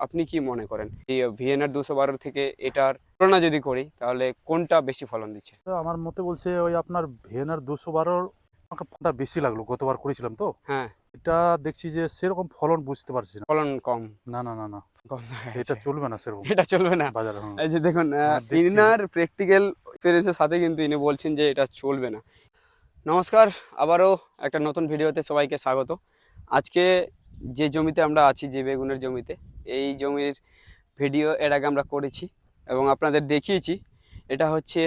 আপনি কি মনে করেন? এই ভিএনআর দুশো বারো থেকে এটার তুলনা যদি করি তাহলে কোনটা বেশি ফলন দিচ্ছে? তো আমার মতে বলছে ওই আপনার ভেনার দুশো বারোর আমাকে ফলনটা বেশি লাগল গতবার করেছিলাম তো। হ্যাঁ। এটা দেখছি যে সেরকম ফলন বুঝতে পারছি না। ফলন কম। না না না না। এটা চলবে না সেরকম। এটা চলবে না। বাজারে এই যে দেখুন হ্যাঁ, ইনার প্র্যাকটিক্যাল এক্সপিরিয়েন্সের সাথে কিন্তু ইনি বলছেন যে এটা চলবে না। নমস্কার আবারও একটা নতুন ভিডিওতে সবাইকে স্বাগত। আজকে যে জমিতে আমরা আছি, যে বেগুনের জমিতে, এই জমির ভিডিও এর আগে আমরা করেছি এবং আপনাদের দেখিয়েছি। এটা হচ্ছে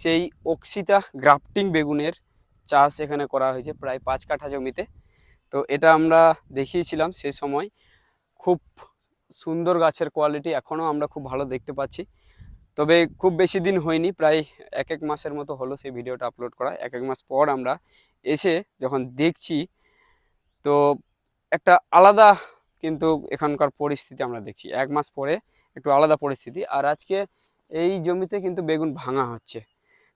সেই অক্সিতা গ্রাফটিং বেগুনের চাষ এখানে করা হয়েছে প্রায় পাঁচ কাঠা জমিতে। তো এটা আমরা দেখিয়েছিলাম সে সময়। খুব সুন্দর গাছের কোয়ালিটি এখনও আমরা খুব ভালো দেখতে পাচ্ছি। তবে খুব বেশি দিন হয়নি, প্রায় এক এক মাসের মতো হলো সেই ভিডিওটা আপলোড করা। এক এক মাস পর আমরা এসে যখন দেখছি, তো একটা আলাদা কিন্তু এখানকার পরিস্থিতি আমরা দেখছি। এক মাস পরে একটু আলাদা পরিস্থিতি। আর আজকে এই জমিতে কিন্তু বেগুন ভাঙা হচ্ছে।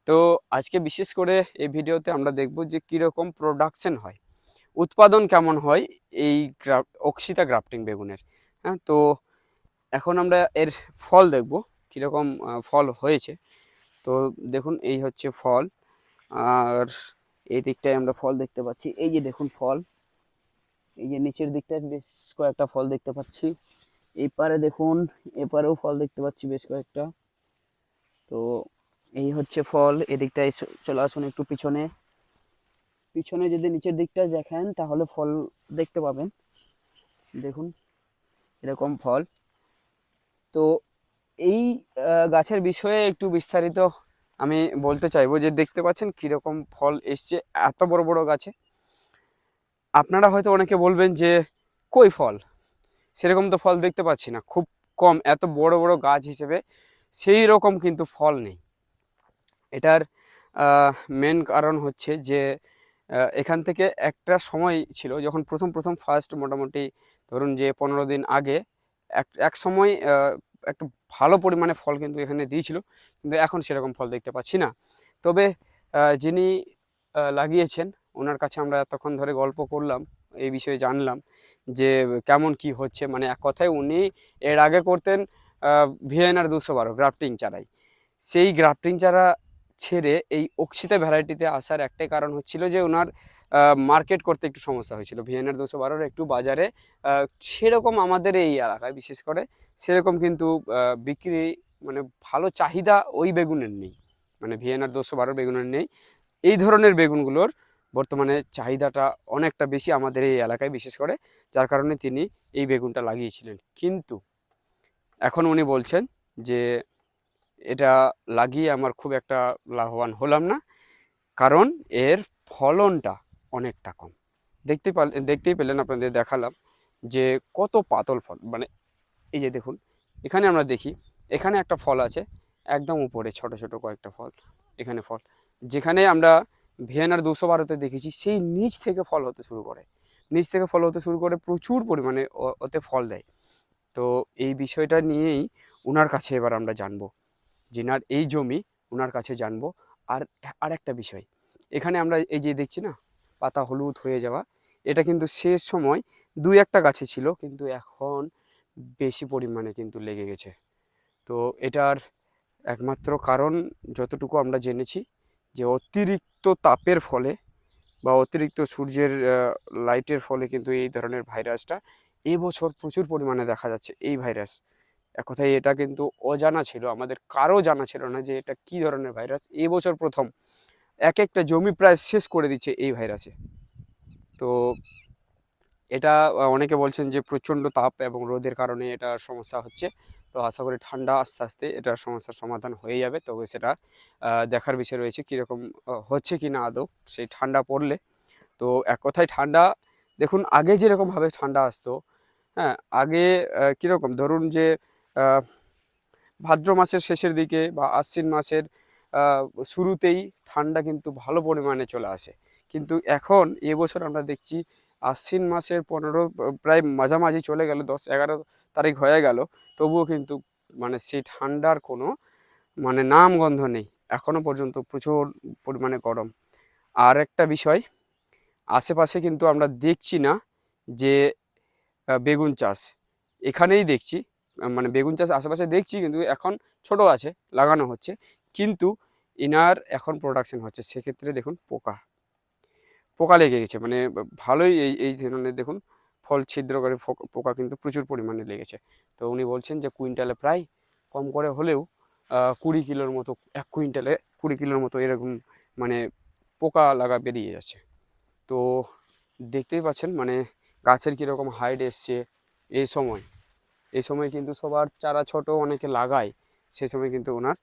তো আজকে বিশেষ করে এই ভিডিওতে আমরা দেখব যে কীরকম প্রোডাকশন হয়। উৎপাদন কেমন হয় এই গ্রাফ অক্সিতা গ্রাফটিং বেগুনের। হ্যাঁ তো এখন আমরা এর ফল দেখব, কীরকম ফল হয়েছে। তো দেখুন, এই হচ্ছে ফল। আর এই দিকটায় আমরা ফল দেখতে পাচ্ছি। এই যে দেখুন, ফল। এই যে নিচের দিকটায় বেশ কয়েকটা ফল দেখতে পাচ্ছি। এই পারে দেখুন এপারেও ফল দেখতে পাচ্ছি বেশ কয়েকটা। তো এই হচ্ছে ফল এদিকটায় চলে আসুন একটু পিছনে। পিছনে যদি নিচের দিকটা দেখেন, তাহলে ফল দেখতে পাবেন। দেখুন, এরকম ফল। তো এই গাছের বিষয়ে একটু বিস্তারিত আমি বলতে চাইব যে দেখতে পাচ্ছেন কীরকম ফল এসছে, এত বড় বড় গাছে। আপনারা হয়তো অনেকে বলবেন যে, কই ফল? সেরকম তো ফল দেখতে পাচ্ছি না। খুব কম, এত বড় বড় গাছ হিসেবে সেই রকম কিন্তু ফল নেই। এটার মেন কারণ হচ্ছে যে এখান থেকে একটা সময় ছিল যখন প্রথম প্রথম ফার্স্ট মোটামুটি ধরুন যে, পনেরো দিন আগে এক এক সময় একটু ভালো পরিমাণে ফল কিন্তু এখানে দিয়েছিল, কিন্তু এখন সেরকম ফল দেখতে পাচ্ছি না। তবে যিনি লাগিয়েছেন ওনার কাছে আমরা এতক্ষণ ধরে গল্প করলাম, এই বিষয়ে জানলাম যে কেমন কি হচ্ছে। মানে এক কথায় উনি এর আগে করতেন ভিএনআর দুশো বারো গ্রাফটিং চারাই। সেই গ্রাফটিং চারা ছেড়ে এই অক্সিতা ভ্যারাইটিতে আসার একটাই কারণ হচ্ছিল যে ওনার মার্কেট করতে একটু সমস্যা হয়েছিল। ভিএনআর দুশো বারোর একটু বাজারে সেরকম আমাদের এই এলাকায় বিশেষ করে সেরকম কিন্তু বিক্রি মানে ভালো চাহিদা ওই বেগুনের নেই। মানে ভিএনআর দুশো বারো বেগুনের নেই। এই ধরনের বেগুনগুলোর বর্তমানে চাহিদাটা অনেকটা বেশি আমাদের এই এলাকায়, বিশেষ করে যার কারণে তিনি এই বেগুনটা লাগিয়েছিলেন। কিন্তু এখন উনি বলছেন যে এটা লাগিয়ে আমার খুব একটা লাভবান হলাম না, কারণ এর ফলনটা অনেকটা কম। দেখতে পাল, দেখতেই পেলেন আপনাদের দেখালাম যে কত পাতল ফল। মানে এই যে দেখুন, এখানে আমরা দেখি, এখানে একটা ফল আছে, একদম উপরে ছোট ছোট কয়েকটা ফল, এখানে ফল। যেখানে আমরা ভিয়েনার দুশো বারোতে দেখেছি, সেই নিচ থেকে ফল হতে শুরু করে। নিচ থেকে ফল হতে শুরু করে, প্রচুর পরিমাণে ওতে ফল দেয়। তো এই বিষয়টা নিয়েই ওনার কাছে এবার আমরা জানব, যিনার এই জমি ওনার কাছে জানব। আর আর একটা বিষয়, এখানে আমরা এই যে দেখছি না, পাতা হলুদ হয়ে যাওয়া, এটা কিন্তু শেষ সময় দু একটা গাছে ছিল, কিন্তু এখন বেশি পরিমাণে কিন্তু লেগে গেছে। তো এটার একমাত্র কারণ যতটুকু আমরা জেনেছি যে অতিরিক্ত তাপের ফলে বা অতিরিক্ত সূর্যের লাইটের ফলে কিন্তু এই ধরনের ভাইরাসটা এবছর প্রচুর পরিমাণে দেখা যাচ্ছে এই ভাইরাস। এক কথায় এটা কিন্তু অজানা ছিল, আমাদের কারও জানা ছিল না যে এটা কি ধরনের ভাইরাস। এবছর প্রথম এক একটা জমি প্রায় শেষ করে দিচ্ছে এই ভাইরাসে। তো এটা অনেকে বলছেন যে প্রচণ্ড তাপ এবং রোদের কারণে এটা সমস্যা হচ্ছে। তো আশা করি ঠান্ডা আস্তে আস্তে এটার সমস্যার সমাধান হয়ে যাবে। তবে সেটা দেখার বিষয় রয়েছে কীরকম হচ্ছে কি না আদৌ সেই ঠান্ডা পড়লে। তো এক কথায় ঠান্ডা, দেখুন আগে যেরকমভাবে ঠান্ডা আসতো হ্যাঁ আগে কীরকম ধরুন যে ভাদ্র মাসের শেষের দিকে বা আশ্বিন মাসের শুরুতেই ঠান্ডা কিন্তু ভালো পরিমাণে চলে আসে। কিন্তু এখন এবছর আমরা দেখছি আশ্বিন মাসের পনেরো, প্রায় মাঝামাঝি চলে গেল, দশ এগারো তারিখ হয়ে গেল। তবুও কিন্তু মানে সেই ঠান্ডার কোনো মানে নাম গন্ধ নেই। এখনও পর্যন্ত প্রচুর পরিমাণে গরম। আর একটা বিষয়, আশেপাশে কিন্তু আমরা দেখছি না যে বেগুন চাষ। এখানেই দেখছি মানে বেগুন চাষ আশেপাশে দেখছি কিন্তু এখন ছোট আছে, লাগানো হচ্ছে। কিন্তু ইনার এখন প্রোডাকশন হচ্ছে। সেক্ষেত্রে দেখুন পোকা। পোকা লেগে গেছে। মানে ভালোই এই এই ধরনের দেখুন, ফল ছিদ্র করে পোকা কিন্তু প্রচুর পরিমাণে লেগেছে। তো উনি বলছেন যে কুইন্টালে প্রায় কম করে হলেও কুড়ি কিলোর মতো, এক কুইন্টালে কুড়ি কিলোর মতো এরকম মানে পোকা লাগা বেরিয়ে যাচ্ছে। তো দেখতেই পাচ্ছেন মানে গাছের কীরকম হাইট এসছে এই সময়। এই সময় কিন্তু সবার চারা ছোট অনেকে লাগায়, সেই সময় কিন্তু ওনার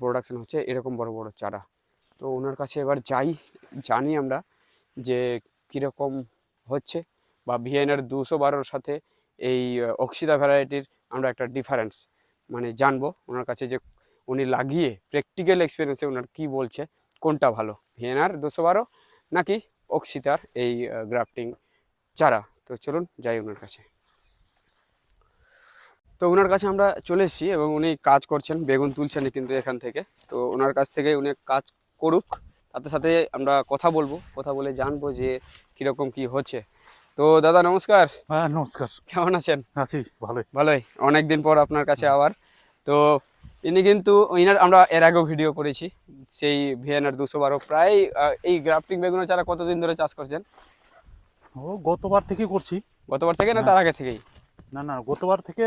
প্রোডাকশান হচ্ছে এরকম বড় বড় চারা। তো ওনার কাছে এবার যাই, জানি আমরা যে কীরকম হচ্ছে বা ভিএনআর দুশো বারোর সাথে এই অক্সিদা ভ্যারাইটির আমরা একটা ডিফারেন্স মানে জানব। ওনার কাছে যে উনি লাগিয়ে প্র্যাকটিক্যাল এক্সপিরিয়েন্সে ওনার কী বলছে, কোনটা ভালো, ভিএনআর দুশো বারো নাকি অক্সিতার এই গ্রাফটিং চারা? তো চলুন যাই ওনার কাছে। তো ওনার কাছে আমরা চলে এসেছি এবং উনি কাজ করছেন, বেগুন তুলছেন কিন্তু এখান থেকে। তো ওনার কাছ থেকে উনি কাজ করুক। তাতে সাথে আমরা কথা বলব কথা বলে জানব যে কীরকম কি হচ্ছে। তো দাদা নমস্কার। হ্যাঁ নমস্কার। কেমন আছেন? আছি ভালোই। ভালোই। অনেক দিন পর আপনার কাছে আবার। তো ইনি কিন্তু ইনার আমরা এর আগেও ভিডিও করেছি সেই ভিএনআর দুশো বারো। প্রায় এই গ্রাফটিং বেগুনের চারা কতদিন ধরে চাষ করছেন? ও গতবার থেকে করছি। গতবার থেকে না হ্যাঁ। তার আগে থেকেই? না না গতবার থেকে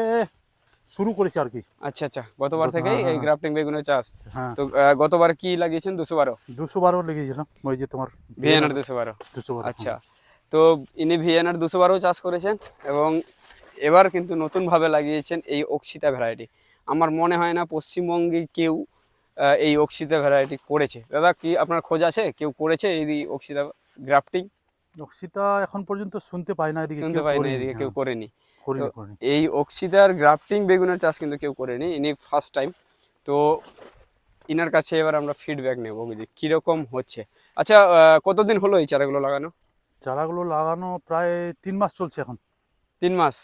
শুরু করেছি আর কি। আচ্ছা আচ্ছা। গতবার থেকে হ্যাঁ, এই হ্যাঁ। গ্রাফটিং বেগুনের চাষ। হ্যাঁ। তো গতবার কি লাগিয়েছেন? দুশো বারো দুশো বারো লেগেছিলাম ওই যে তোমার ভিএনআর দুশো বারো দুশো বারো আচ্ছা তো ইনি ভিএনআর দুশো বারো চাষ করেছেন এবং এবার কিন্তু নতুনভাবে লাগিয়েছেন এই অক্সিতা ভ্যারাইটি। আমার মনে হয় না পশ্চিমবঙ্গে কেউ এই অক্সিতা ভ্যারাইটি করেছে। দাদা কি আপনার খোঁজ আছে? কেউ করেছে এই অক্সিতা গ্রাফটিং? অক্সিতা এখন পর্যন্ত শুনতে পাই না এদিকে শুনতে পাই না এদিকে কেউ করিনি। এই অক্সিদার গ্রাফটিং বেগুনের চাষ কিন্তু কেউ করেনি ইনি ফার্স্ট টাইম তো ইনার কাছে এবার আমরা ফিডব্যাক নেব যে কীরকম হচ্ছে। আচ্ছা কতদিন হলো এই চারাগুলো লাগানো? চারাগুলো লাগানো প্রায় তিন মাস চলছে এখন। তিন মাস।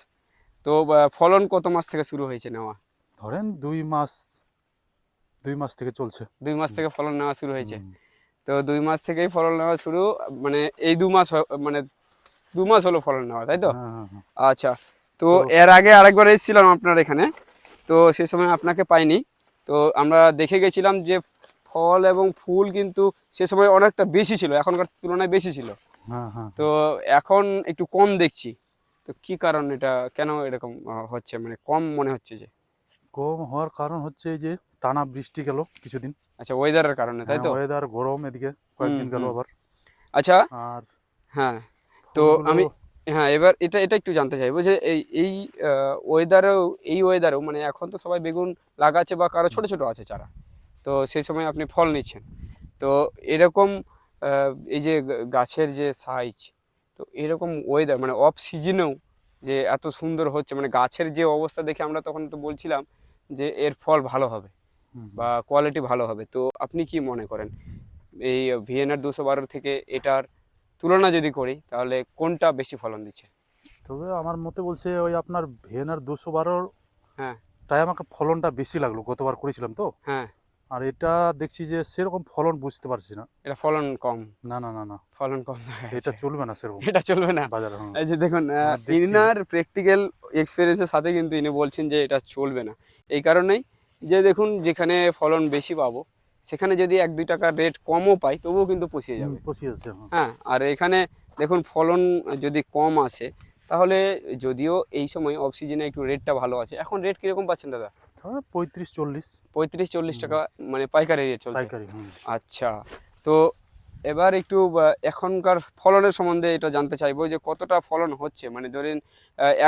তো ফলন কত মাস থেকে শুরু হয়েছে নেওয়া? ধরেন দুই মাস দুই মাস থেকে চলছে। দুই মাস থেকে ফলন নেওয়া শুরু হয়েছে। তো দুই মাস থেকেই ফলন নেওয়া শুরু মানে এই দু মাস মানে দু মাস হলো ফলন নেওয়া তাই তো? হ্যাঁ, হ্যাঁ, হ্যাঁ। আচ্ছা তো এর আগে আরেকবার এসেছিলাম আপনার এখানে। তো সেই সময় আপনাকে পাইনি। তো আমরা দেখে গেছিলাম যে ফল এবং ফুল কিন্তু সে সময় অনেকটা বেশি ছিল এখনকার তুলনায় বেশি ছিল। হ্যাঁ হ্যাঁ। তো এখন একটু কম দেখছি। তো কি কারণ এটা কেন এরকম হচ্ছে? মানে কম মনে হচ্ছে যে? কম হওয়ার কারণ হচ্ছে যে টানা বৃষ্টি গেল কিছুদিন। আচ্ছা ওয়েদারের কারণে তাই তো? ওয়েদার গরম এদিকে কয়েকদিন গেল আবার। আচ্ছা আর হ্যাঁ তো আমি হ্যাঁ এবার এটা এটা একটু জানতে চাইব যে এই এই ওয়েদারেও এই ওয়েদারেও মানে এখন তো সবাই বেগুন লাগাচ্ছে বা কারও ছোট ছোট আছে চারা। তো সেই সময় আপনি ফল নিচ্ছেন। তো এরকম এই যে গাছের যে সাইজ তো এরকম ওয়েদার মানে অফ সিজনেও যে এত সুন্দর হচ্ছে মানে গাছের যে অবস্থা দেখে আমরা তখন তো বলছিলাম যে এর ফল ভালো হবে বা কোয়ালিটি ভালো হবে। তো আপনি কি মনে করেন? এই ভিএনআর দুশো বারো থেকে এটার তুলনা যদি করি তাহলে কোনটা বেশি ফলন দিচ্ছে? তবে আমার মতে বলছে ওই আপনার ভেনার দুশো বারোর হ্যাঁ। তাই আমাকে ফলনটা বেশি লাগল গতবার করেছিলাম তো। হ্যাঁ। আর এটা দেখছি যে সেরকম ফলন বুঝতে পারছি না। এটা ফলন কম। না না না না। ফলন কম এটা চলবে না সেরকম। এটা চলবে না। বাজারে হ্যাঁ। এই যে দেখুন ইনার প্র্যাকটিক্যাল এক্সপিরিয়েন্সের সাথে কিন্তু ইনি বলছেন যে এটা চলবে না। এই কারণেই যে দেখুন যেখানে ফলন বেশি পাবো সেখানে যদি এক দুই টাকা রেট কমও পাই তবুও কিন্তু পুষিয়ে যাবে। হ্যাঁ। আর এখানে দেখুন ফলন যদি কম আসে তাহলে যদিও এই সময় অফ সিজনে একটু রেটটা ভালো আছে। এখন রেট কীরকম পাচ্ছেন দাদা? পঁয়ত্রিশ চল্লিশ। পঁয়ত্রিশ চল্লিশ টাকা মানে পাইকারি রেট চলছে। পাইকারি আচ্ছা তো এবার একটু এখনকার ফলনের সম্বন্ধে এটা জানতে চাইব যে কতটা ফলন হচ্ছে? মানে ধরেন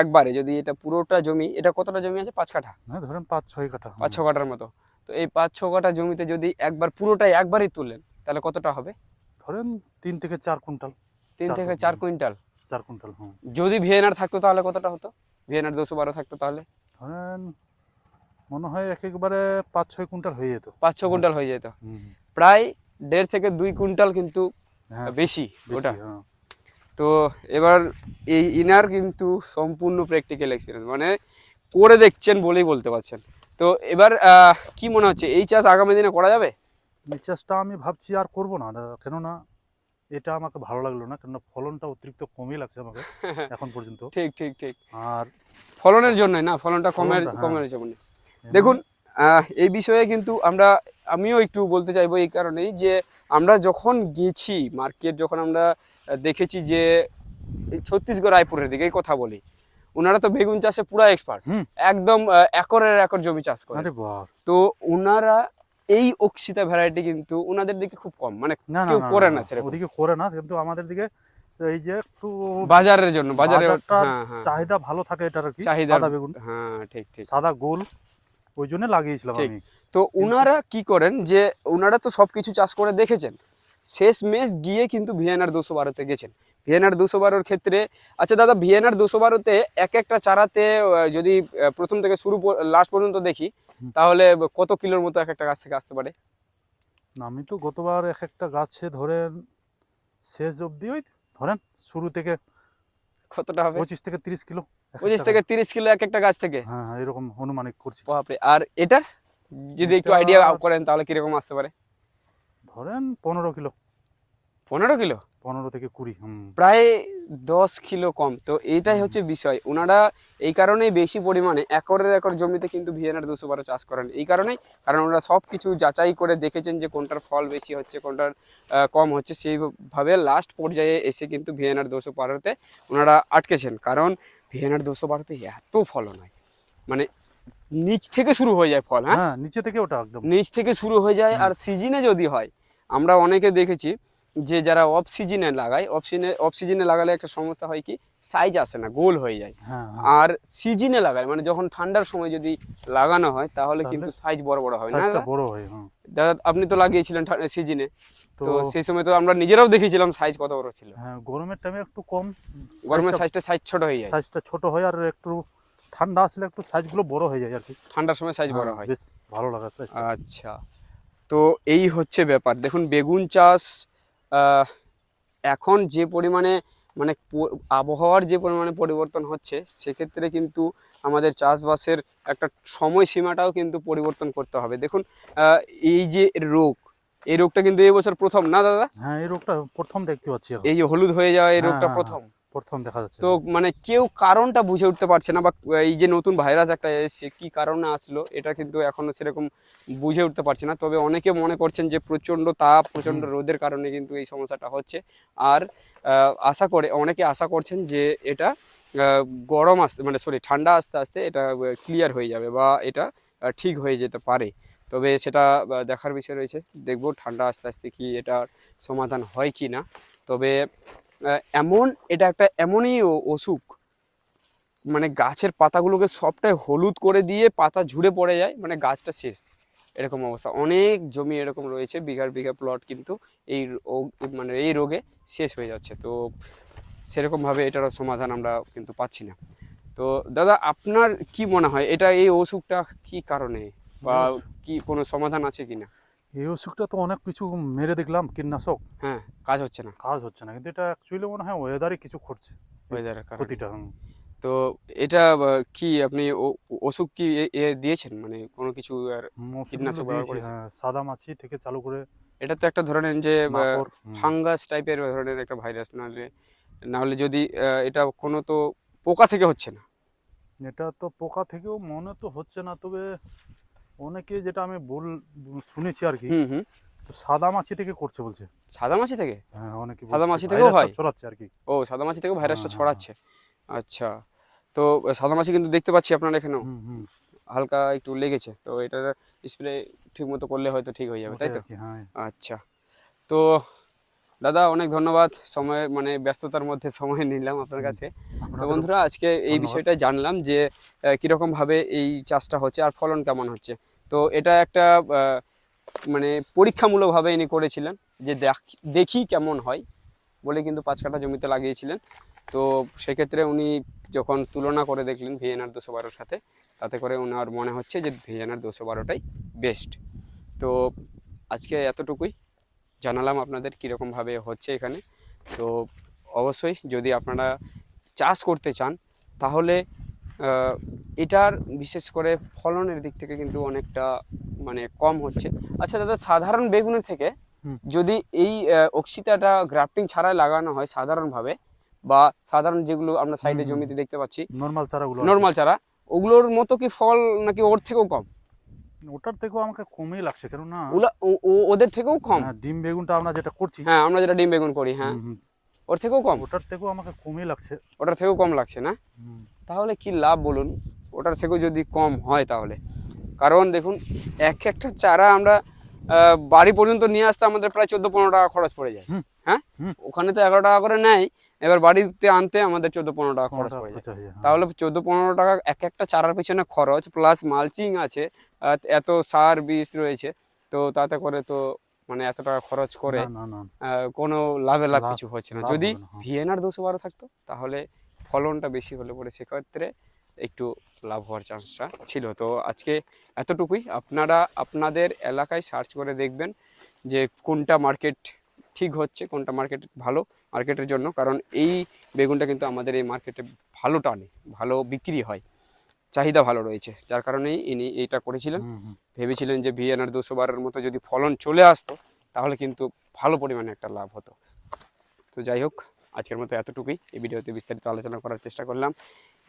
একবারে যদি এটা পুরোটা জমি এটা কতটা জমি আছে? পাঁচ কাঠা? ধরেন পাঁচ ছয় কাঠা পাঁচ ছ কাঠার মতো। তো এই পাঁচ ছ কাঠা জমিতে যদি একবার পুরোটাই একবারই তুললেন তাহলে কতটা হবে? ধরেন তিন থেকে চার কুইন্টাল। তিন থেকে চার কুইন্টাল? চার কুইন্টাল হ্যাঁ। যদি ভিয়েনার থাকতো তাহলে কতটা হতো? ভিয়েনার দুশো বারো থাকতো তাহলে? ধরেন মনে হয় এক একবারে পাঁচ ছয় কুইন্টাল হয়ে যেত। পাঁচ ছ কুইন্টাল হয়ে যেত। প্রায় দেড় থেকে দুই কুইন্টাল কিন্তু হ্যাঁ বেশি বেশি, ওটা। হ্যাঁ। তো এবার এই ইনার কিন্তু সম্পূর্ণ প্র্যাকটিক্যাল এক্সপিরিয়েন্স মানে করে দেখছেন বলেই বলতে পারছেন। তো এবার কি মনে হচ্ছে? এই চাষ আগামী দিনে করা যাবে? এই চাষটা আমি ভাবছি আর করব না। কেননা এটা আমাকে ভালো লাগল না কেননা ফলনটা অতিরিক্ত কমই লাগছে আমাকে এখন পর্যন্ত। ঠিক ঠিক ঠিক। আর ফলনের জন্য না ফলনটা কমের হ্যাঁ। কমের জন্য দেখুন এই বিষয়ে কিন্তু আমরা আমিও একটু বলতে চাইব এই কারণেই যে আমরা যখন গেছি মার্কেট যখন আমরা দেখেছি যে ছত্তিশগড় রায়পুরের দিকে এই কথা বলি ওনারা তো বেগুন চাষে পুরা এক্সপার্ট একদম একরের একর জমি চাষ করে। তো ওনারা এই অক্সিতা ভ্যারাইটি কিন্তু ওনাদের দিকে খুব কম মানে কেউ করে না, সেরকম। ওদিকে করে না কিন্তু আমাদের দিকে এই যে একটু বাজারের জন্য বাজারে হ্যাঁ হ্যাঁ। চাহিদা ভালো থাকে এটার কি চাহিদা সাদা বেগুন। হ্যাঁ ঠিক ঠিক। সাদা গোল ওই জন্য লাগিয়েছিলাম। আমি। তো উনারা কি করেন যে উনারা তো সব কিছু চাষ করে দেখেছেন। শেষ মেশ গিয়ে কিন্তু ভিয়েনার দুশো বারোতে গেছেন। ভিয়েনার দুশো বারোর ক্ষেত্রে। আচ্ছা দাদা ভিয়েনার দুশো বারোতে এক একটা চারাতে যদি প্রথম থেকে শুরু লাস্ট পর্যন্ত দেখি তাহলে কত কিলোর মতো এক একটা গাছ থেকে আসতে পারে? আমি তো গতবার এক একটা গাছে ধরেন শেষ অবধি ওই ধরেন শুরু থেকে কতটা হবে? পঁচিশ থেকে তিরিশ কিলো পঁচিশ থেকে তিরিশ কিলো এক একটা গাছ থেকে? হ্যাঁ হ্যাঁ, এরকম অনুমানিক করছি। বাপরে আর এটার? যদি একটু আইডিয়া করেন তাহলে কীরকম আসতে পারে? ধরেন পনেরো কিলো। পনেরো কিলো? পনেরো থেকে কুড়ি প্রায় দশ কিলো কম। তো এইটাই হচ্ছে বিষয়। ওনারা এই কারণেই বেশি পরিমাণে একরের একর জমিতে কিন্তু ভিয়েনার দুশো বারো চাষ করেন। এই কারণেই কারণ ওনারা সব কিছু যাচাই করে দেখেছেন যে কোনটার ফল বেশি হচ্ছে কোনটার কম হচ্ছে। সেইভাবে লাস্ট পর্যায়ে এসে কিন্তু ভিয়েনার দুশো বারোতে ওনারা আটকেছেন। কারণ ভিয়েনার দুশো বারোতে এত ফলন হয়। মানে নিচ থেকে শুরু হয়ে যায় ফল হ্যাঁ? হ্যাঁ নিচে থেকে ওটা একদম। নিচ থেকে শুরু হয়ে যায়। আর সিজনে যদি হয় আমরা অনেকে দেখেছি যে যারা অফ সিজনে লাগায় অফ সিজনে অফ সিজনে লাগালে একটা সমস্যা হয় কি? সাইজ আসে না গোল হয়ে যায়। হ্যাঁ হ্যাঁ। আর সিজনে লাগায় মানে যখন ঠান্ডার সময় যদি লাগানো হয় তাহলে কিন্তু সাইজ বড় বড় হয় না? বড় হয় হ্যাঁ দাদা আপনি তো লাগিয়েছিলেন সিজনে তো সেই সময় তো আমরা নিজেরাও দেখেছিলাম সাইজ কত বড় ছিল। হ্যাঁ গরমের টাইমে একটু কম। গরমের সাইজটা সাইজ ছোট হয়ে যায়। সাইজটা ছোট হয় আর একটু ঠান্ডা আসলে একটু সাইজগুলো বড় হয়ে যায় আর কি। ঠান্ডার সময় সাইজ বড় হ্যাঁ, হয়। বেশ ভালো লাগা সাইজ আচ্ছা। তো এই হচ্ছে ব্যাপার। দেখুন বেগুন চাষ এখন যে পরিমাণে মানে আবহাওয়ার যে পরিমাণে পরিবর্তন হচ্ছে সেক্ষেত্রে কিন্তু আমাদের চাষবাসের একটা সময়সীমাটাও কিন্তু পরিবর্তন করতে হবে। দেখুন আহ, এই যে রোগ এই রোগটা কিন্তু এই বছর প্রথম না দাদা? হ্যাঁ এই রোগটা প্রথম দেখতে পাচ্ছি এই যে হলুদ হয়ে যাওয়া এই রোগটা হ্যাঁ, প্রথম। প্রথম দেখা যাচ্ছে তো মানে কেউ কারণটা বুঝে উঠতে পারছে না বা এই যে নতুন ভাইরাস একটা এসেছে কি কারণে আসলো এটা কিন্তু এখনও সেরকম বুঝে উঠতে পারছে না। তবে অনেকে মনে করছেন যে প্রচণ্ড তাপ প্রচণ্ড রোদের কারণে কিন্তু এই সমস্যাটা হচ্ছে। আর আশা করে অনেকে আশা করছেন যে এটা গরম আসতে মানে সরি ঠান্ডা আস্তে আস্তে এটা ক্লিয়ার হয়ে যাবে বা এটা ঠিক হয়ে যেতে পারে। তবে সেটা দেখার বিষয় রয়েছে। দেখব ঠান্ডা আস্তে আস্তে কি এটার সমাধান হয় কি না। তবে এমন এটা একটা এমনই অসুখ। মানে গাছের পাতাগুলোকে সবটাই হলুদ করে দিয়ে পাতা ঝুড়ে পড়ে যায় মানে গাছটা শেষ। এরকম অবস্থা। অনেক জমি এরকম রয়েছে বিঘার বিঘা প্লট কিন্তু এই রোগ মানে এই রোগে শেষ হয়ে যাচ্ছে। তো সেরকমভাবে এটারও সমাধান আমরা কিন্তু পাচ্ছি না। তো দাদা আপনার কি মনে হয় এটা এই অসুখটা কি কারণে? বা কি কোনো সমাধান আছে কিনা? এই অসুখটা তো অনেক কিছু মেরে দেখলাম কীটনাশক। হ্যাঁ কাজ হচ্ছে না। কাজ হচ্ছে না কিন্তু এটা অ্যাকচুয়ালি মনে হয় ওয়েদারই কিছু ঘটছে ওয়েদারের ক্ষতিটা তো এটা কি আপনি ওষুধ কি দিয়েছেন? মানে কোনো কিছু আর কীটনাশক ব্যবহার দিয়েছি, করেছে? হ্যাঁ সাদা মাছি থেকে চালু করে এটা তো একটা ধরনের যে। ফাঙ্গাস টাইপের ধরনের একটা ভাইরাস নাহলে নাহলে যদি এটা কোনো তো পোকা থেকে হচ্ছে না। এটা তো পোকা থেকেও মনে তো হচ্ছে না তবে অনেকে যেটা আমি বল শুনেছি আর কি তো সাদা মাছি থেকে করছে বলছে। সাদা মাছি থেকে? হ্যাঁ অনেকে সাদা মাছি থেকেও হয়? ছড়াচ্ছে আর কি। ও সাদা মাছি থেকেও ভাইরাসটা হ্যাঁ, হ্যাঁ, ছড়াচ্ছে। আচ্ছা তো সাদা মাছি কিন্তু দেখতে পাচ্ছি আপনার এখানেও। হালকা একটু লেগেছে তো এটা স্প্রে ঠিক মতো করলে হয়তো ঠিক হয়ে যাবে তাই তো? হ্যাঁ। আচ্ছা তো দাদা অনেক ধন্যবাদ। সময় মানে ব্যস্ততার মধ্যে সময় নিলাম আপনার কাছে। তো বন্ধুরা আজকে এই। বিষয়টা জানলাম যে আহ, কীরকম ভাবে এই চাষটা হচ্ছে আর ফলন কেমন হচ্ছে। তো এটা একটা মানে পরীক্ষামূলকভাবে ইনি করেছিলেন যে দেখ- কেমন হয় বলে কিন্তু পাঁচ কাঠা জমিতে লাগিয়েছিলেন। তো সেক্ষেত্রে উনি যখন তুলনা করে দেখলেন ভিএনআর দুশো বারোর সাথে, তাতে করে ওনার মনে হচ্ছে যে ভিএনআর দুশো বারোটাই বেস্ট তো আজকে এতটুকুই, জানালাম আপনাদের কীরকমভাবে হচ্ছে এখানে। তো অবশ্যই যদি আপনারা চাষ করতে চান, তাহলে এটার বিশেষ করে ফলনের দিক থেকে কিন্তু অনেকটা মানে কম হচ্ছে। আচ্ছা দাদা সাধারণ বেগুনের থেকে যদি এই অক্সিতাটা গ্রাফটিং ছাড়াই লাগানো হয় সাধারণভাবে বা সাধারণ যেগুলো আমরা সাইডে জমিতে দেখতে পাচ্ছি নর্মাল চারাগুলো নর্মাল চারা ওগুলোর মতো কি ফল নাকি ওর থেকেও কম? ওটার থেকেও আমাকে কমই লাগছে ও- ও- ওদের থেকেও কম? হ্যাঁ, ডিম বেগুনটা আমরা যেটা করছি। হ্যাঁ আমরা যেটা ডিম বেগুন করি হ্যাঁ। ওর থেকেও কম? ওটার থেকেও আমাকে কমই লাগছে। ওটার থেকেও কম লাগছে না? তাহলে কি লাভ বলুন? ওটার থেকেও যদি কম হয় তাহলে। কারণ দেখুন এক একটা চারা আমরা বাড়ি পর্যন্ত নিয়ে আসতে আমাদের প্রায় চোদ্দ পনেরো টাকা খরচ পড়ে যায়। হ্যাঁ? ওখানে তো এগারো টাকা করে নেয় এবার বাড়িতে আনতে আমাদের চোদ্দ পনেরো টাকা খরচ পড়ে যায়। হয়ে যায়। তাহলে চোদ্দ পনেরো টাকা এক একটা চারার পিছনে খরচ প্লাস মালচিং আছে এত সার বিষ রয়েছে তো তাতে করে তো মানে এত টাকা খরচ করে কোনো লাভে লাভ কিছু হচ্ছে না। যদি না, হ্যাঁ। ভিএনআর দুশো বারো থাকতো তাহলে ফলনটা বেশি হলে পরে সেক্ষেত্রে একটু লাভ হওয়ার চান্সটা ছিল। তো আজকে এতটুকুই। আপনারা আপনাদের এলাকায় সার্চ করে দেখবেন যে কোনটা মার্কেট ঠিক হচ্ছে কোনটা মার্কেট ভালো মার্কেটের জন্য। কারণ এই বেগুনটা কিন্তু আমাদের এই মার্কেটে ভালো টানে ভালো বিক্রি হয়। চাহিদা ভালো রয়েছে। যার কারণেই ইনি এইটা করেছিলেন। ভেবেছিলেন যে ভিএনআর দুশো বারের মতো যদি ফলন চলে আসতো তাহলে কিন্তু ভালো পরিমাণে একটা লাভ হতো। তো যাই হোক আজকের মতো এতটুকুই। এই ভিডিওতে বিস্তারিত আলোচনা করার চেষ্টা করলাম।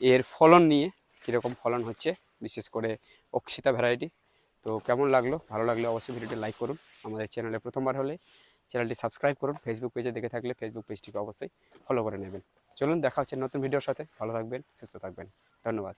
এর ফলন নিয়ে কীরকম ফলন হচ্ছে বিশেষ করে অক্সিতা ভ্যারাইটি। তো কেমন লাগল? ভালো লাগলে অবশ্যই ভিডিওটি লাইক করুন। আমাদের চ্যানেলে প্রথমবার হলে চ্যানেলটি সাবস্ক্রাইব করুন। ফেসবুক পেজে দেখে থাকলে ফেসবুক পেজটিকে অবশ্যই ফলো করে নেবেন। চলুন দেখা হচ্ছে নতুন ভিডিওর সাথে। ভালো থাকবেন সুস্থ থাকবেন। ধন্যবাদ।